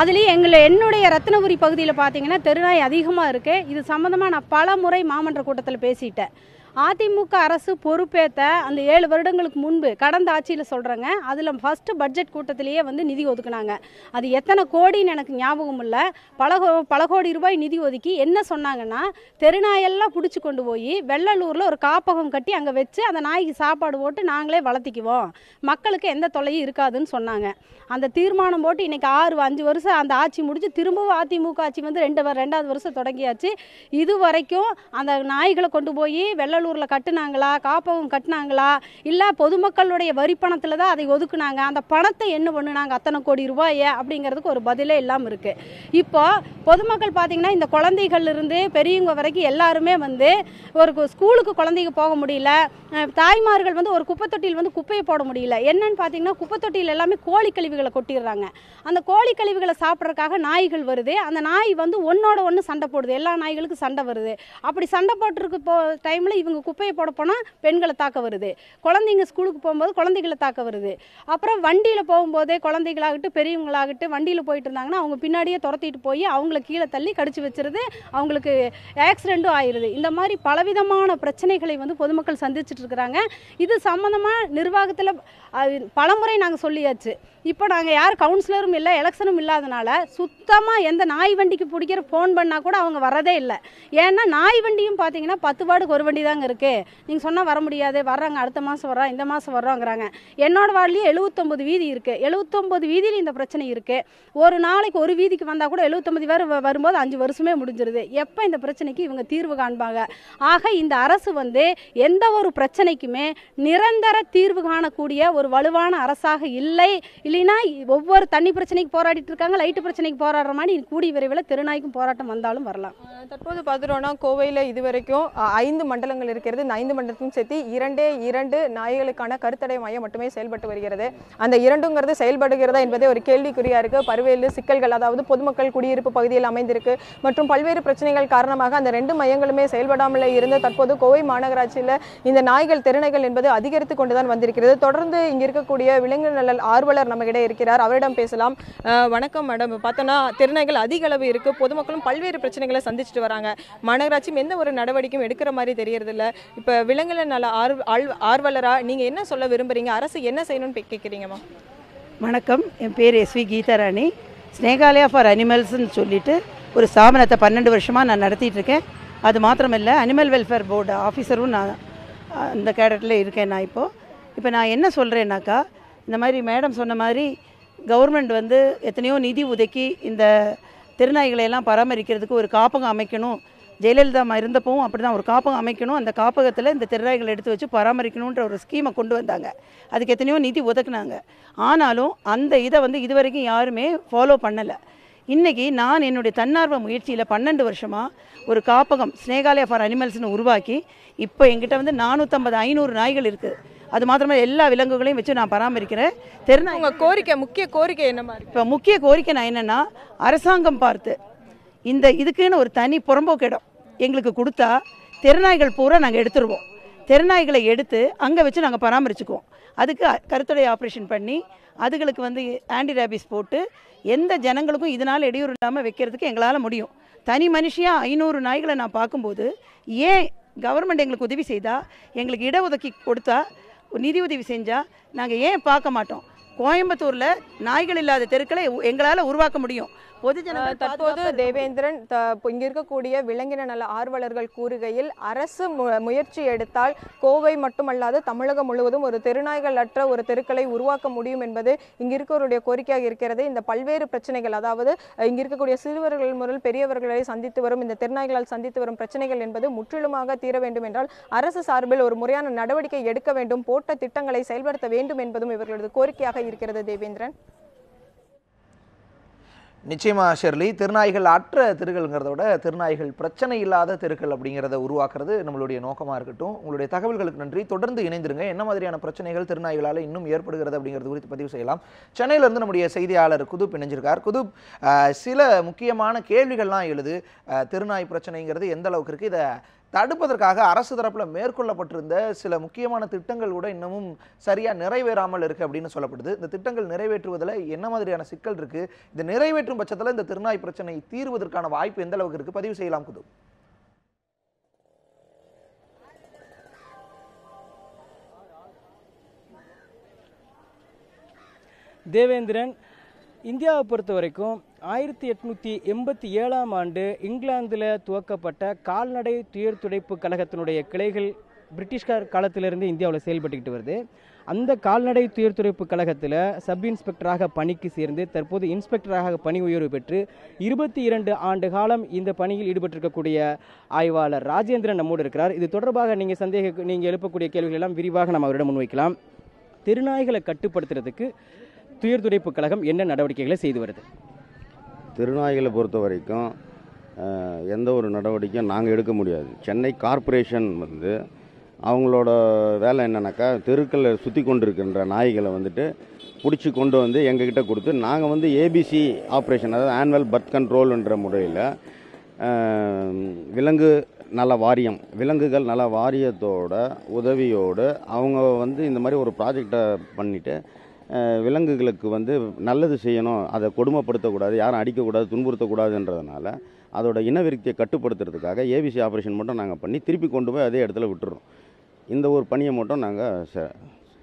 அதுலேயும் எங்களை என்னுடைய ரத்னபுரி பகுதியில் பார்த்தீங்கன்னா தெருநாய் அதிகமாக இருக்குது இது சம்மந்தமாக நான் பல முறை மாமன்ற கூட்டத்தில் பேசிட்டேன். அதிமுக அரசு பொறுப்பேற்ற அந்த ஏழு வருடங்களுக்கு முன்பு கடந்த ஆட்சியில் சொல்கிறேங்க அதில் ஃபஸ்ட்டு பட்ஜெட் கூட்டத்திலேயே வந்து நிதி ஒதுக்குனாங்க. அது எத்தனை கோடின்னு எனக்கு ஞாபகம் இல்லை. பல பல கோடி ரூபாய் நிதி ஒதுக்கி என்ன சொன்னாங்கன்னா தெருநாயெல்லாம் பிடிச்சி கொண்டு போய் வெள்ளலூரில் ஒரு காப்பகம் கட்டி அங்கே வச்சு அந்த நாய்க்கு சாப்பாடு போட்டு நாங்களே வளர்த்திக்குவோம். மக்களுக்கு எந்த தொல்லையும் இருக்காதுன்னு சொன்னாங்க. அந்த தீர்மானம் போட்டு இன்றைக்கி ஆறு அஞ்சு வருஷம் அந்த ஆட்சி முடிஞ்சு திரும்பவும் அதிமுக ஆட்சி வந்து ரெண்டு வ- ரெண்டாவது வருஷம் தொடங்கியாச்சு. இது வரைக்கும் அந்த நாய்களை கொண்டு போய் வெள்ளலூரில் கட்டுனாங்களா? காப்பகம் கட்டினாங்களா? இல்லை பொதுமக்களுடைய வரி பணத்தில் தான் அதை ஒதுக்குனாங்க. அந்த பணத்தை என்ன பண்ணுனாங்க? அத்தனை கோடி ரூபாயை அப்படிங்கிறதுக்கு ஒரு பதிலே இல்லாமல் இருக்குது இப்போ பொதுமக்கள் பார்த்தீங்கன்னா இந்த குழந்தைகள்ல இருந்து பெரியவங்க வரைக்கும் எல்லாருமே வந்து ஒரு ஸ்கூலுக்கு குழந்தைங்க போக முடியல. தாய்மார்கள் வந்து ஒரு குப்பை தொட்டியில் வந்து குப்பையை போட முடியல. என்னன்னு பார்த்தீங்கன்னா குப்பை தொட்டியில் எல்லாமே கோழி கழிவுகளை கொட்டிடுறாங்க. அந்த கோழி கழிவுகளை சாப்பிட்றதுக்காக நாய்கள் வருது. அந்த நாய் வந்து ஒன்னோட ஒன்று சண்டை போடுது. எல்லா நாய்களுக்கும் சண்டை வருது. அப்படி சண்டை போட்டுருக்கு போ டைமில் இவங்க குப்பையை போட போனால் பெண்களை தாக்க வருது. குழந்தைங்க ஸ்கூலுக்கு போகும்போது குழந்தைகளை தாக்க வருது. அப்புறம் வண்டியில் போகும்போதே குழந்தைகளாகட்டும் பெரியவங்களாகட்டும் வண்டியில் போயிட்டு இருந்தாங்கன்னா அவங்க பின்னாடியே துரத்திட்டு போய் அவங்கள கீழே தள்ளி கடிச்சு வச்சிருது. அவங்களுக்கு ஆக்சிடெண்ட்டும் ஆயிடுது இந்த மாதிரி பலவிதமான பிரச்சனைகளை வந்து பொதுமக்கள் சந்திச்சுட்டு இருக்கிறாங்க. இது சம்மந்தமாக நிர்வாகத்தில் பலமுறை நாங்கள் சொல்லியாச்சு. இப்போ நாங்கள் யார் கவுன்சிலரும் இல்லை எலெக்ஷனும் இல்லாதனால சுத்தமாக எந்த நாய் வண்டிக்கு பிடிக்கிற ஃபோன் பண்ணால் கூட அவங்க வரதே இல்லை. ஏன்னா நாய் வண்டியும் பார்த்தீங்கன்னா பத்து வார்டுக்கு ஒரு வண்டி தாங்க தாங்க இருக்குது நீங்கள் சொன்னால் வர முடியாது. வர்றாங்க அடுத்த மாதம் வர்றோம் இந்த மாதம் வர்றோங்கிறாங்க. என்னோட வார்டிலேயே எழுபத்தொம்பது வீதி இருக்குது எழுபத்தொம்பது வீதியில் இந்த பிரச்சனை இருக்குது ஒரு நாளைக்கு ஒரு வீதிக்கு வந்தால் கூட எழுபத்தொம்பது பேர் வரும்போது அஞ்சு வருஷமே முடிஞ்சிருது. எப்போ இந்த பிரச்சனைக்கு இவங்க தீர்வு காண்பாங்க? ஆக இந்த அரசு வந்து எந்த ஒரு பிரச்சனைக்குமே நிரந்தர தீர்வு காணக்கூடிய ஒரு வலுவான அரசாக இல்லை. இல்லைன்னா ஒவ்வொரு தண்ணி பிரச்சனைக்கு போராடிட்டு இருக்காங்க லைட்டு பிரச்சனைக்கு போராடுற மாதிரி கூடி விரைவில் திருநாய்க்கும் போராட்டம் வந்தாலும் வரலாம். தற்போது பார்த்துட்டோம்னா கோவையில் இதுவரைக்கும் ஐந்து மண்டலங்கள் இருக்கிறது இந்த ஐந்து மண்டலத்தையும் சேர்த்து இரண்டே இரண்டு நாய்களுக்கான கருத்தடை மையம் மட்டுமே செயல்பட்டு வருகிறது. அந்த இரண்டுங்கிறது செயல்படுகிறதா என்பதே ஒரு கேள்விக்குறியா இருக்கு. பல்வேறு சிக்கல்கள் அதாவது பொதுமக்கள் குடியிருப்பு பகுதியில் அமைந்திருக்கு. மற்றும் பல்வேறு பிரச்சனைகள் காரணமாக அந்த ரெண்டு மையங்களுமே செயல்படாமல் இருந்து தற்போது கோவை மாநகராட்சியில் இந்த நாய்கள் திறனைகள் என்பது அதிகரித்து கொண்டுதான் வந்திருக்கிறது. தொடர்ந்து இங்க இருக்கக்கூடிய விலங்கு நலல் ஆர்வலர் நம்ம இருக்கிறார். அவரிடம் பேசலாம். வணக்கம் மேடம். பார்த்தோன்னா திறனைகள் அதிக அளவு இருக்கு. பொதுமக்களும் பல்வேறு பிரச்சனைகளை சந்திச்சுட்டு வராங்க. மாநகராட்சியும் எந்த ஒரு நடவடிக்கையும் எடுக்கிற மாதிரி தெரியறதில்ல. இப்போ விலங்குல நல்ல ஆர்வ ஆள்- நீங்கள் என்ன சொல்ல விரும்புறீங்க? அரசு என்ன செய்யணும்னு பே- கேட்குறீங்கம்மா வணக்கம். என் பேர் S V Geetharani. Snehalaya for அனிமல்ஸ்னு சொல்லிட்டு ஒரு ஸ்தாபனத்தை பன்னெண்டு வருஷமாக நான் நடத்திட்டுருக்கேன் அது மாத்திரமில்லை அனிமல் வெல்ஃபேர் போர்டு ஆஃபீஸரும் நான் அந்த கேடட்டில் இருக்கேன் நான் இப்போது இப்போ நான் என்ன சொல்கிறேன்னாக்கா இந்த மாதிரி மேடம் சொன்ன மாதிரி கவர்மெண்ட் வந்து எத்தனையோ நிதி ஒதுக்கி இந்த திருநாய்களை எல்லாம் பராமரிக்கிறதுக்கு ஒரு காப்பகம் அமைக்கணும் ஜெயலலிதா இருந்தப்பவும் அப்படி தான் ஒரு காப்பகம் அமைக்கணும். அந்த காப்பகத்தில் இந்த திருநாய்களை எடுத்து வச்சு பராமரிக்கணுன்ற ஒரு ஸ்கீமை கொண்டு வந்தாங்க. அதுக்கு எத்தனையோ நிதி ஒதுக்குனாங்க. ஆனாலும் அந்த இதை வந்து இதுவரைக்கும் யாருமே ஃபாலோ பண்ணலை. இன்றைக்கி நான் என்னுடைய தன்னார்வ முயற்சியில் பன்னெண்டு வருஷமாக ஒரு காப்பகம் ஸ்னேகாலயா ஃபார் அனிமல்ஸ்னு உருவாக்கி இப்போ எங்கிட்ட வந்து நானூற்றம்பது ஐநூறு நாய்கள் இருக்குது அது மாத்திரமே எல்லா விலங்குகளையும் வச்சு நான் பராமரிக்கிறேன். தெருநாய் உங்க கோரிக்கை முக்கிய கோரிக்கை என்ன மாதிரி? இப்போ முக்கிய கோரிக்கை நான் என்னென்னா அரசாங்கம் பார்த்து இந்த இதுக்குன்னு ஒரு தனி புறம்போக்கு இடம் எங்களுக்கு கொடுத்தா தெருநாய்கள் பூரா நாங்கள் எடுத்துருவோம். தெருநாய்களை எடுத்து அங்கே வச்சு நாங்கள் பராமரிச்சுக்குவோம். அதுக்கு கருத்துடைய கருத்தடை ஆப்ரேஷன் பண்ணி அதுகளுக்கு வந்து ஆன்டி ரேபிஸ் போட்டு எந்த ஜனங்களுக்கும் இதனால் இடையூறு இல்லாமல் வைக்கிறதுக்கு எங்களால் முடியும். தனி மனுஷியாக ஐநூறு நாய்களை நான் பார்க்கும்போது ஏன் கவர்மெண்ட் எங்களுக்கு உதவி செய்தால் எங்களுக்கு இடஒதுக்கி கொடுத்தா நிதி உதவி செஞ்சால் நாங்கள் ஏன் பார்க்க மாட்டோம்? கோயம்புத்தூரில் நாய்கள் இல்லாத தெருக்களை எங்களால் உருவாக்க முடியும். தற்போது தேவேந்திரன் இங்க இருக்கக்கூடிய விலங்கின நல ஆர்வலர்கள் கூறுகையில் அரசு முயற்சி எடுத்தால் கோவை மட்டுமல்லாது தமிழகம் முழுவதும் ஒரு தெருநாய்கள் அற்ற ஒரு தெருக்களை உருவாக்க முடியும் என்பது இங்க இருக்கவருடைய கோரிக்கையாக இருக்கிறது. இந்த பல்வேறு பிரச்சனைகள் அதாவது அஹ் இங்க இருக்கக்கூடிய சிறுவர்கள் முதல் பெரியவர்களை சந்தித்து வரும் இந்த தெருநாய்களால் சந்தித்து வரும் பிரச்சனைகள் என்பது முற்றிலுமாக தீர வேண்டும் என்றால் அரசு சார்பில் ஒரு முறையான நடவடிக்கை எடுக்க வேண்டும் போட்ட திட்டங்களை செயல்படுத்த வேண்டும் என்பதும் இவர்களது கோரிக்கையாக இருக்கிறது. தேவேந்திரன். நிச்சயமா ஷெர்லி திருநாய்கள் அற்ற திருகள்ங்கிறத விட திருநாய்கள் பிரச்சனை இல்லாத தெருக்கள் அப்படிங்கிறத உருவாக்குறது நம்மளுடைய நோக்கமாக இருக்கட்டும். உங்களுடைய தகவல்களுக்கு நன்றி. தொடர்ந்து இணைந்திருங்க. என்ன மாதிரியான பிரச்சனைகள் திருநாய்களால் இன்னும் ஏற்படுகிறது அப்படிங்கிறது குறித்து பதிவு செய்யலாம். சென்னையிலேருந்து நம்முடைய செய்தியாளர் குதுப் இணைஞ்சிருக்கார். குதுப் சில முக்கியமான கேள்விகள்லாம் எழுது. திருநாய் பிரச்சனைங்கிறது எந்த அளவுக்கு இருக்குது இதை தடுப்பதற்காக அரசு தரப்பில் மேற்கொள்ளப்பட்டிருந்த சில முக்கியமான திட்டங்கள் கூட இன்னமும் சரியாக நிறைவேறாமல் இருக்குது அப்படின்னு சொல்லப்படுது. இந்த திட்டங்கள் நிறைவேற்றுவதில் என்ன மாதிரியான சிக்கல் இருக்குது இது நிறைவேற்றும் பட்சத்தில் இந்த திருநாய் பிரச்சனை தீர்வதற்கான வாய்ப்பு எந்த அளவுக்கு இருக்குது பதிவு செய்யலாம் குது. தேவேந்திரன் இந்தியாவை பொறுத்த வரைக்கும் ஆயிரத்தி எட்நூற்றி எண்பத்தி ஏழாம் ஆண்டு இங்கிலாந்தில் துவக்கப்பட்ட கால்நடை துயர் துடைப்பு கழகத்தினுடைய கிளைகள் பிரிட்டிஷ்கார் காலத்திலிருந்து இந்தியாவில் செயல்பட்டுக்கிட்டு வருது. அந்த கால்நடை துயர் துடைப்பு கழகத்தில் சப் இன்ஸ்பெக்டராக பணிக்கு சேர்ந்து தற்போது இன்ஸ்பெக்டராக பணி உயர்வு பெற்று இருபத்தி இரண்டு ஆண்டு காலம் இந்த பணியில் ஈடுபட்டிருக்கக்கூடிய ஆய்வாளர் ராஜேந்திரன் நம்மோடு இருக்கிறார். இது தொடர்பாக நீங்கள் சந்தேக நீங்கள் எழுப்பக்கூடிய கேள்விகள் எல்லாம் விரிவாக நம்ம அவரிடம் முன்வைக்கலாம். திருநாய்களை கட்டுப்படுத்துறதுக்கு துயர் துடைப்பு கழகம் என்ன நடவடிக்கைகளை செய்து வருது? திருநாய்களை பொறுத்த வரைக்கும் எந்த ஒரு நடவடிக்கையும் நாங்கள் எடுக்க முடியாது. சென்னை கார்ப்பரேஷன் வந்து அவங்களோட வேலை என்னென்னாக்கா தெருக்களில் சுற்றி கொண்டு இருக்கின்ற நாய்களை வந்துட்டு பிடிச்சி கொண்டு வந்து எங்ககிட்ட கொடுத்து நாங்கள் வந்து ஏபிசி ஆப்ரேஷன் அதாவது ஆனுவல் பர்த் கண்ட்ரோல்ன்ற முறையில் விலங்கு நல வாரியம் விலங்குகள் நல வாரியத்தோட உதவியோடு அவங்க வந்து இந்த மாதிரி ஒரு ப்ராஜெக்டை பண்ணிவிட்டு விலங்குகளுக்கு வந்து நல்லது செய்யணும் அதை கொடுமைப்படுத்தக்கூடாது யாரும் அடிக்கக்கூடாது துன்புறுத்தக்கூடாதுன்றதுனால அதோட இனவிருத்தியை கட்டுப்படுத்துறதுக்காக ஏபிசி ஆப்ரேஷன் மட்டும் நாங்கள் பண்ணி திருப்பி கொண்டு போய் அதே இடத்துல விட்டுறோம். இந்த ஒரு பணியை மட்டும் நாங்கள்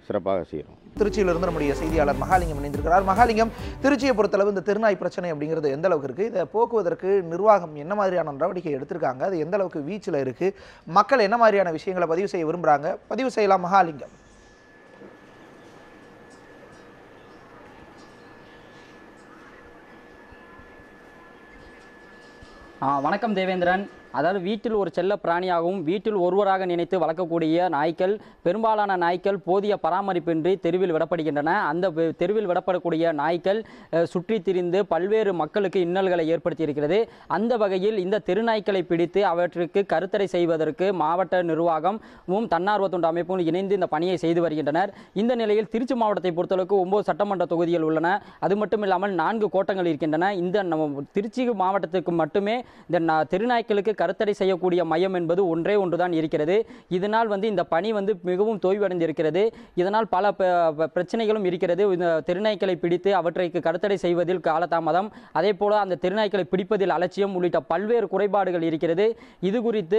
சிறப்பாக செய்கிறோம் திருச்சியிலிருந்து நம்முடைய செய்தியாளர் மகாலிங்கம் இணைந்திருக்கிறார். மகாலிங்கம் திருச்சியை பொறுத்தளவு இந்த திருநாய் பிரச்சனை அப்படிங்கிறது எந்த அளவுக்கு இருக்குது இதை போக்குவதற்கு நிர்வாகம் என்ன மாதிரியான நடவடிக்கை எடுத்திருக்காங்க? அது எந்த அளவுக்கு வீச்சில் இருக்குது மக்கள் என்ன மாதிரியான விஷயங்களை பதிவு செய்ய விரும்புகிறாங்க பதிவு செய்யலாம் மகாலிங்கம். வணக்கம் தேவேந்திரன். அதாவது வீட்டில் ஒரு செல்ல பிராணியாகவும் வீட்டில் ஒருவராக நினைத்து வளர்க்கக்கூடிய நாய்க்கள் பெரும்பாலான நாய்க்கள் போதிய பராமரிப்பின்றி தெருவில் விடப்படுகின்றன. அந்த தெருவில் விடப்படக்கூடிய நாய்க்கள் சுற்றி திரிந்து பல்வேறு மக்களுக்கு இன்னல்களை ஏற்படுத்தியிருக்கிறது. அந்த வகையில் இந்த தெருநாய்க்களை பிடித்து அவற்றுக்கு கருத்தடை செய்வதற்கு மாவட்ட நிர்வாகமும் தன்னார்வ தொண்டு அமைப்பும் இணைந்து இந்த பணியை செய்து வருகின்றனர். இந்த நிலையில் திருச்சி மாவட்டத்தை பொறுத்தளவுக்கு ஒன்பது சட்டமன்ற தொகுதிகள் உள்ளன. அது மட்டும் இல்லாமல் நான்கு கோட்டங்கள் இருக்கின்றன. இந்த நம்ம திருச்சி மாவட்டத்துக்கு மட்டுமே இந்த நா- தெருநாய்க்களுக்கு கருத்தடை செய்யக்கூடிய மையம் என்பது ஒன்றே ஒன்றுதான் இருக்கிறது. இதனால் வந்து இந்த பணி வந்து மிகவும் தொய்வடைந்திருக்கிறது. இதனால் பல ப- பிரச்சனைகளும் இருக்கிறது. இந்த தெருநாய்க்களை பிடித்து அவற்றைக்கு கருத்தடை செய்வதில் காலதாமதம். அதே போல அந்த தெருநாய்க்களை பிடிப்பதில் அலட்சியம் உள்ளிட்ட பல்வேறு குறைபாடுகள் இருக்கிறது. இது குறித்து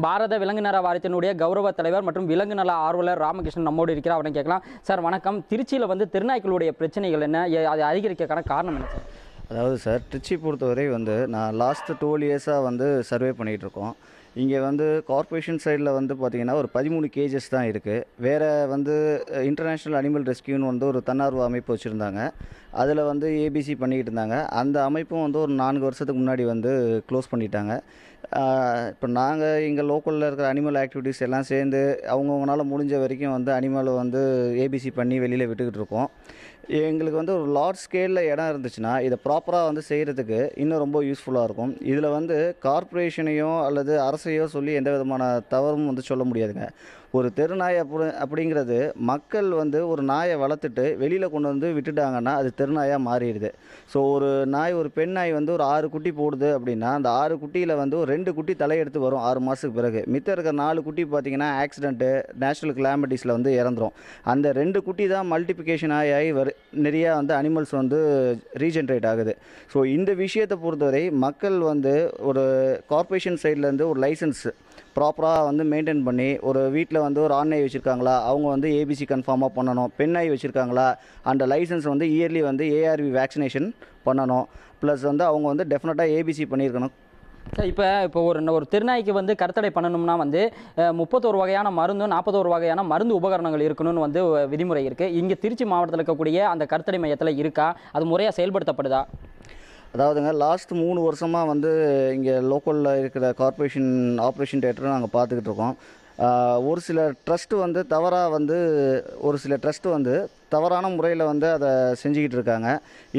பாரத விலங்கு நல வாரியத்தினுடைய கௌரவ தலைவர் மற்றும் விலங்கு நல ஆர்வலர் ராமகிருஷ்ணன் நம்மோடு இருக்கிறார். அவரை கேட்கலாம். சார் வணக்கம். திருச்சியில் வந்து திருநாய்க்களுடைய பிரச்சனைகள் என்ன? அதை அது அதிகரிக்கிறதுக்கான காரணம் என்ன சார்? அதாவது சார் திருச்சி பொறுத்தவரை வந்து நான் லாஸ்ட்டு டுவெல் இயர்ஸாக வந்து சர்வே பண்ணிகிட்ருக்கோம் இங்கே வந்து கார்ப்பரேஷன் சைடில் வந்து பார்த்திங்கன்னா ஒரு பதிமூணு கேஜஸ் தான் இருக்குது வேறு வந்து இன்டர்நேஷ்னல் அனிமல் ரெஸ்கியூன்னு வந்து ஒரு தன்னார்வ அமைப்பு வச்சுருந்தாங்க. அதில் வந்து ஏபிசி பண்ணிக்கிட்டு இருந்தாங்க அந்த அமைப்பும் வந்து ஒரு நான்கு வருஷத்துக்கு முன்னாடி வந்து க்ளோஸ் பண்ணிட்டாங்க. இப்போ நாங்கள் இங்கே லோக்கலில் இருக்கிற அனிமல் ஆக்டிவிட்டீஸ் எல்லாம் சேர்ந்து அவங்கவுங்களால முடிஞ்ச வரைக்கும் வந்து அனிமலை வந்து ஏபிசி பண்ணி வெளியில் விட்டுக்கிட்டு இருக்கோம் எங்களுக்கு வந்து ஒரு லார்ஜ் ஸ்கேலில் இடம் இருந்துச்சுன்னா இதை ப்ராப்பராக வந்து செய்கிறதுக்கு இன்னும் ரொம்ப யூஸ்ஃபுல்லாக இருக்கும். இதில் வந்து கார்ப்பரேஷனையோ அல்லது அரசையோ சொல்லி எந்த விதமான தவறும் வந்து சொல்ல முடியாதுங்க. ஒரு தெருநாய் அப்படி அப்படிங்கிறது மக்கள் வந்து ஒரு நாயை வளர்த்துட்டு வெளியில் கொண்டு வந்து விட்டுட்டாங்கன்னா அது தெருநாயாக மாறிடுது. ஸோ ஒரு நாய் ஒரு பெண் நாய் வந்து ஒரு ஆறு குட்டி போடுது அப்படின்னா அந்த ஆறு குட்டியில் வந்து ஒரு ரெண்டு குட்டி தலையெடுத்து வரும் ஆறு மாதத்துக்கு பிறகு. மித்த இருக்கிற நாலு குட்டி பார்த்திங்கன்னா ஆக்சிடென்ட்டு நேச்சுரல் கிளாமிட்டிஸில் வந்து இறந்துரும். அந்த ரெண்டு குட்டி தான் மல்டிப்ளிகேஷன் ஆகி ஆகி வரு நிறையா வந்து அனிமல்ஸ் வந்து ரீஜென்ரேட் ஆகுது. ஸோ இந்த விஷயத்தை பொறுத்தவரை மக்கள் வந்து ஒரு கார்ப்பரேஷன் சைட்லேருந்து ஒரு லைசன்ஸ் ப்ராப்பராக வந்து மெயின்டைன் பண்ணி ஒரு வீட்டில் வந்து ஒரு ஆண் நாய் வச்சுருக்காங்களா அவங்க வந்து ஏபிசி கன்ஃபார்மாக பண்ணணும் பெண் நாய் வச்சுருக்காங்களா அந்த லைசன்ஸ் வந்து இயர்லி வந்து ஏஆர்வி வேக்சினேஷன் பண்ணணும். ப்ளஸ் வந்து அவங்க வந்து டெஃபினட்டாக ஏபிசி பண்ணியிருக்கணும். இப்போ இப்போ ஒரு ஒரு திருநாய்க்கு வந்து கருத்தடை பண்ணணும்னா வந்து முப்பத்தோரு வகையான மருந்தும் நாற்பத்தோரு வகையான மருந்து உபகரணங்கள் இருக்கணும்னு வந்து விதிமுறை இருக்குது இங்கே திருச்சி மாவட்டத்தில் இருக்கக்கூடிய அந்த கருத்தடை மையத்தில் இருக்கா? அது முறையாக செயல்படுத்தப்படுதா? அதாவதுங்க லாஸ்ட் மூணு வருஷமாக வந்து இங்கே லோக்கலில் இருக்கிற கார்ப்பரேஷன் ஆப்ரேஷன் தேட்டரை நாங்கள் பார்த்துக்கிட்டு இருக்கோம். ஒரு சில ட்ரஸ்ட்டு வந்து தவறாக வந்து ஒரு சில ட்ரஸ்ட் வந்து தவறான முறையில் வந்து அதை செஞ்சுக்கிட்டு இருக்காங்க.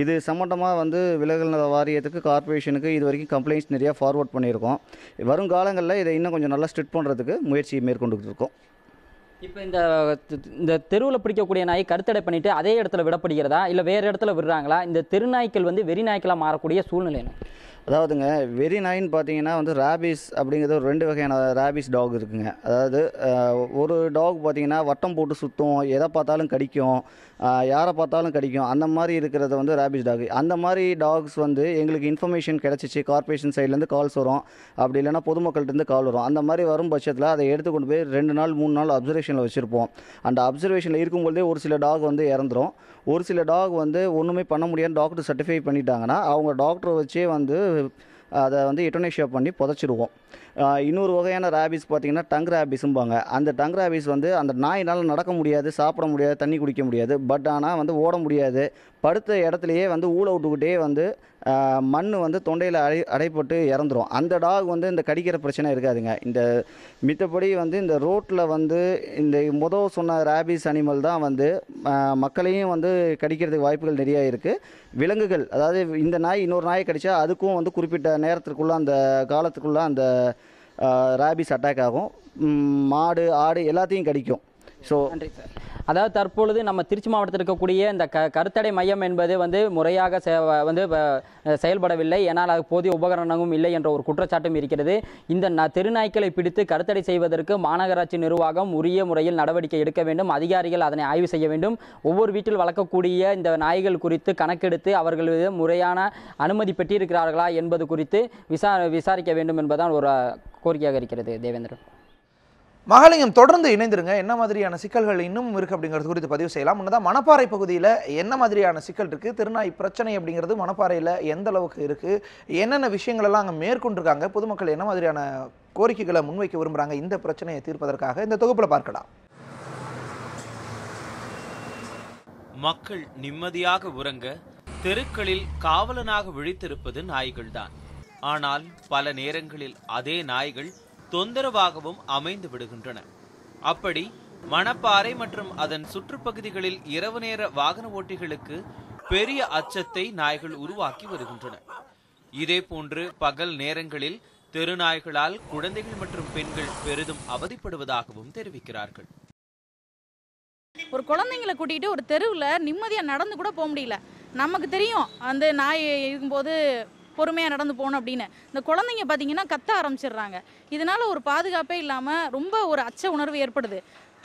இது சம்மந்தமாக வந்து விலகல் நல வாரியத்துக்கு கார்ப்பரேஷனுக்கு இது வரைக்கும் கம்ப்ளைண்ட்ஸ் நிறையா ஃபார்வர்ட் பண்ணியிருக்கோம். வருங்காலங்களில் இதை இன்னும் கொஞ்சம் நல்லா ஸ்ட்ரிக்ட் பண்ணுறதுக்கு முயற்சி மேற்கொண்டுக்கிட்டு இருக்கோம். இப்போ இந்த இந்த தெருவில் பிடிக்கக்கூடிய நாய் கருத்தடை பண்ணிட்டு அதே இடத்துல விடப்படுகிறதா? இல்லை வேறு இடத்துல விடுறாங்களா? இந்த தெருநாய்க்கள் வந்து வெறி நாய்க்களாக மாறக்கூடிய சூழ்நிலை அதாவதுங்க வெறி நாயின்னு பார்த்தீங்கன்னா வந்து ரேபிஸ் அப்படிங்கிறது ஒரு ரெண்டு வகையான ரேபிஸ் டாக் இருக்குங்க. அதாவது ஒரு டாக் பார்த்தீங்கன்னா வட்டம் போட்டு சுற்றும் எதை பார்த்தாலும் கடிக்கும். யாரை பார்த்தாலும் கிடைக்கும். அந்த மாதிரி இருக்கிறது வந்து ரேபிஸ் டாக் அந்த மாதிரி டாக்ஸ் வந்து எங்களுக்கு இன்ஃபர்மேஷன் கிடச்சிச்சு. கார்ப்பரேஷன் சைட்லேருந்து கால்ஸ் வரும். அப்படி இல்லைன்னா பொதுமக்கள்கிட்டருந்து கால் வரும். அந்த மாதிரி வரும் பட்சத்தில் அதை எடுத்து கொண்டு போய் ரெண்டு நாள் மூணு நாள் அப்சர்வேஷனில் வச்சுருப்போம். அந்த அப்சர்வேஷனில் இருக்கும்போதே ஒரு சில டாக் வந்து இறந்துரும். ஒரு சில டாக் வந்து ஒன்றுமே பண்ண முடியாது டாக்டர் சர்டிஃபை பண்ணிட்டாங்கன்னா அவங்க டாக்டரை வச்சே வந்து அதை வந்து எட்டோனேஷியா பண்ணி புதைச்சிடுவோம் இன்னொரு வகையான ரேபிஸ் பார்த்தீங்கன்னா டங் ரேபிஸும்பாங்க அந்த டங் ரேபிஸ் வந்து அந்த நாயினால் நடக்க முடியாது சாப்பிட முடியாது தண்ணி குடிக்க முடியாது. பட் ஆனால் வந்து ஓட முடியாது. படுத்த இடத்துலையே வந்து ஊழ விட்டுக்கிட்டே வந்து மண் வந்து தொண்டையில் அடை அடைப்பட்டு இறந்துரும். அந்த டாக் வந்து இந்த கடிக்கிற பிரச்சனை இருக்காதுங்க. இந்த மித்தபடி வந்து இந்த ரோட்டில் வந்து இந்த முத சொன்ன ரேபிஸ் அனிமல் தான் வந்து மக்களையும் வந்து கடிக்கிறதுக்கு வாய்ப்புகள் நிறையா இருக்குது விலங்குகள் அதாவது இந்த நாய் இன்னொரு நாயை கடிச்சா அதுக்கும் வந்து குறிப்பிட்ட நேரத்துக்குள்ளே அந்த காலத்துக்குள்ளே அந்த ரேபிஸ் அட்டாக் ஆகும். மாடு ஆடு எல்லாத்தையும் கடிக்கும். ஸோ நன்றி சார். அதாவது தற்பொழுது நம்ம திருச்சி மாவட்டத்தில் இருக்கக்கூடிய இந்த க கருத்தடை மையம் என்பது வந்து முறையாக செ- வந்து செயல்படவில்லை. ஏன்னால் அது போதிய உபகரணமும் இல்லை என்ற ஒரு குற்றச்சாட்டும் இருக்கிறது. இந்த ந தெருநாய்க்களை பிடித்து கருத்தடை செய்வதற்கு மாநகராட்சி நிர்வாகம் உரிய முறையில் நடவடிக்கை எடுக்க வேண்டும். அதிகாரிகள் அதனை ஆய்வு செய்ய வேண்டும். ஒவ்வொரு வீட்டில் வளர்க்கக்கூடிய இந்த நாய்கள் குறித்து கணக்கெடுத்து அவர்கள் முறையான அனுமதி பெற்றிருக்கிறார்களா என்பது குறித்து விசா விசாரிக்க வேண்டும் என்பதுதான் ஒரு கோரிக்கையாக இருக்கிறது தேவேந்திரன் மகளையும் தொடர்ந்து இணைந்திருங்க. என்ன மாதிரியான சிக்கல்கள் இன்னும் இருக்குது அப்படிங்கிறது குறித்து பதிவு செய்யலாம். முன்னதாக மணப்பாறை பகுதியில் என்ன மாதிரியான சிக்கல் இருக்குது திருநாய் பிரச்சனை அப்படிங்கிறது மணப்பாறையில் எந்த அளவுக்கு இருக்குது என்னென்ன விஷயங்களெல்லாம் அங்கே மேற்கொண்டிருக்காங்க? பொதுமக்கள் என்ன மாதிரியான கோரிக்கைகளை முன்வைக்க விரும்புகிறாங்க இந்த பிரச்சனையை தீர்ப்பதற்காக இந்த தொகுப்பில் பார்க்கலாம். மக்கள் நிம்மதியாக உறங்க தெருக்களில் காவலனாக விழித்திருப்பது நாய்கள்தான். ஆனால் பல நேரங்களில் அதே நாய்கள் தொந்தரவாகவும் அமைந்து விடுகின்றன. அப்படி மணப்பாறை மற்றும் அதன் சுற்றுப்பகுதிகளில் இரவு நேர வாகன ஓட்டிகளுக்கு பெரிய அச்சத்தை நாய்கள் உருவாக்கி வருகின்றன. இதேபோன்று பகல் நேரங்களில் தெருநாய்களால் குழந்தைகள் மற்றும் பெண்கள் பெரிதும் அவதிப்படுவதாகவும் தெரிவிக்கிறார்கள். ஒரு குழந்தைங்களை கூட்டிகிட்டு ஒரு தெருவில் நிம்மதியாக நடந்து கூட போக முடியல. நமக்கு தெரியும் அந்த நாய் இருக்கும்போது பொறுமையாக நடந்து போகணும் அப்படின்னு. இந்த குழந்தைங்க பார்த்தீங்கன்னா கத்த ஆரம்பிச்சிடுறாங்க. இதனால் ஒரு பாதுகாப்பே இல்லாமல் ரொம்ப ஒரு அச்ச உணர்வு ஏற்படுது.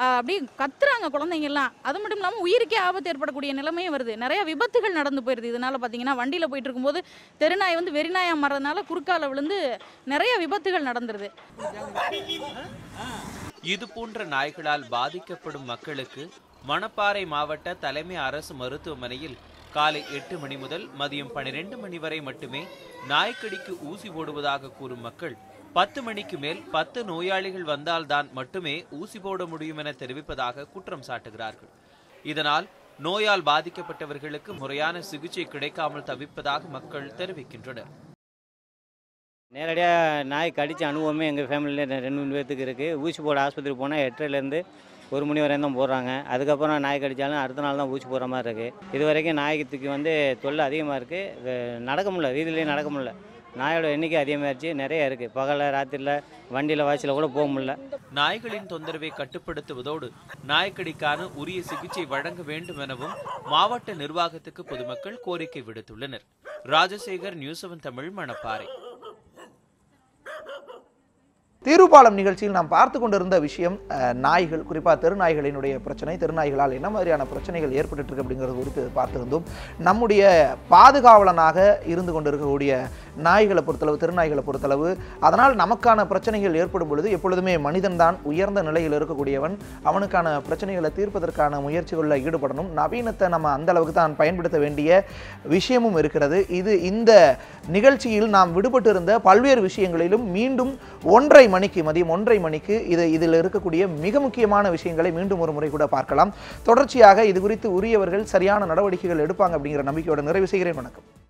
அப்படி அப்படியே கத்துறாங்க குழந்தைங்கெல்லாம் அது மட்டும் இல்லாமல் உயிருக்கே ஆபத்து ஏற்படக்கூடிய நிலைமையும் வருது. நிறைய விபத்துகள் நடந்து போயிருது இதனால பார்த்தீங்கன்னா வண்டியில் போயிட்டு இருக்கும்போது தெருநாய் வந்து வெறிநாயாக மாறதுனால குறுக்கால விழுந்து நிறைய விபத்துகள் நடந்துருது. இது போன்ற நாய்களால் பாதிக்கப்படும் மக்களுக்கு மணப்பாறை மாவட்ட தலைமை அரசு மருத்துவமனையில் காலை எட்டு மணி முதல் மதியம் பனிரெண்டு மணி வரை மட்டுமே நாய்க்கடிக்கு ஊசி போடுவதாக கூறும் மக்கள் பத்து மணிக்கு மேல் பத்து நோயாளிகள் வந்தால்தான் மட்டுமே ஊசி போட முடியும் என தெரிவிப்பதாக குற்றம் சாட்டுகிறார்கள். இதனால் நோயால் பாதிக்கப்பட்டவர்களுக்கு முறையான சிகிச்சை கிடைக்காமல் தவிப்பதாக மக்கள் தெரிவிக்கின்றனர். நேரடியாக நாய் கடித்த அனுபவமே எங்கள் ஃபேமிலியில் ரெண்டு மூணு பேர்த்துக்கு இருக்குது ஊசி போட ஆஸ்பத்திரி போனால் எட்டரைலேருந்து ஒரு மணி வரையும் தான் போடுறாங்க. அதுக்கப்புறம் நாய் கடித்தாலும் அடுத்த நாள் தான் ஊசி போடுற மாதிரி இருக்குது இது வரைக்கும் நாய்க்கு வந்து தொல்லை அதிகமாக இருக்குது நடக்க முடியல. வீதியிலேயே நடக்க முடியல. நாயோட எண்ணிக்கை அதிகமாகிடுச்சு நிறைய இருக்குது பகலில் ராத்திரியில் வண்டியில் வாய்ச்சில் கூட போக முடியல. நாய்களின் தொந்தரவை கட்டுப்படுத்துவதோடு நாய்க்கடிக்கான உரிய சிகிச்சை வழங்க வேண்டும் எனவும் மாவட்ட நிர்வாகத்துக்கு பொதுமக்கள் கோரிக்கை விடுத்துள்ளனர். Rajasekar news seven Tamil Manapparai. தீர்வுபாலம் நிகழ்ச்சியில் நாம் பார்த்து கொண்டிருந்த விஷயம் நாய்கள் குறிப்பாக தெருநாய்களினுடைய பிரச்சனை தெருநாய்களால் என்ன மாதிரியான பிரச்சனைகள் ஏற்பட்டு இருக்கு அப்படிங்கிறது குறித்து பார்த்துருந்தோம். நம்முடைய பாதுகாவலனாக இருந்து கொண்டிருக்கக்கூடிய நாய்களை பொறுத்தளவு தெருநாய்களை பொறுத்தளவு அதனால் நமக்கான பிரச்சனைகள் ஏற்படும் பொழுது எப்பொழுதுமே மனிதன் தான் உயர்ந்த நிலையில் இருக்கக்கூடியவன். அவனுக்கான பிரச்சனைகளை தீர்ப்பதற்கான முயற்சிகளில் ஈடுபடணும். நவீனத்தை நம்ம அந்த அளவுக்கு தான் பயன்படுத்த வேண்டிய விஷயமும் இருக்கிறது. இது இந்த நிகழ்ச்சியில் நாம் விடுபட்டிருந்த பல்வேறு விஷயங்களிலும் மீண்டும் ஒன்றை மணிக்கு மதியம் ஒன்றரை மணிக்கு இது இதில் இருக்கக்கூடிய மிக முக்கியமான விஷயங்களை மீண்டும் ஒரு முறை கூட பார்க்கலாம். தொடர்ச்சியாக இது குறித்து உரியவர்கள் சரியான நடவடிக்கைகள் எடுப்பாங்க அப்படிங்கிற நம்பிக்கையோட நிறைவு செய்கிறேன். வணக்கம்.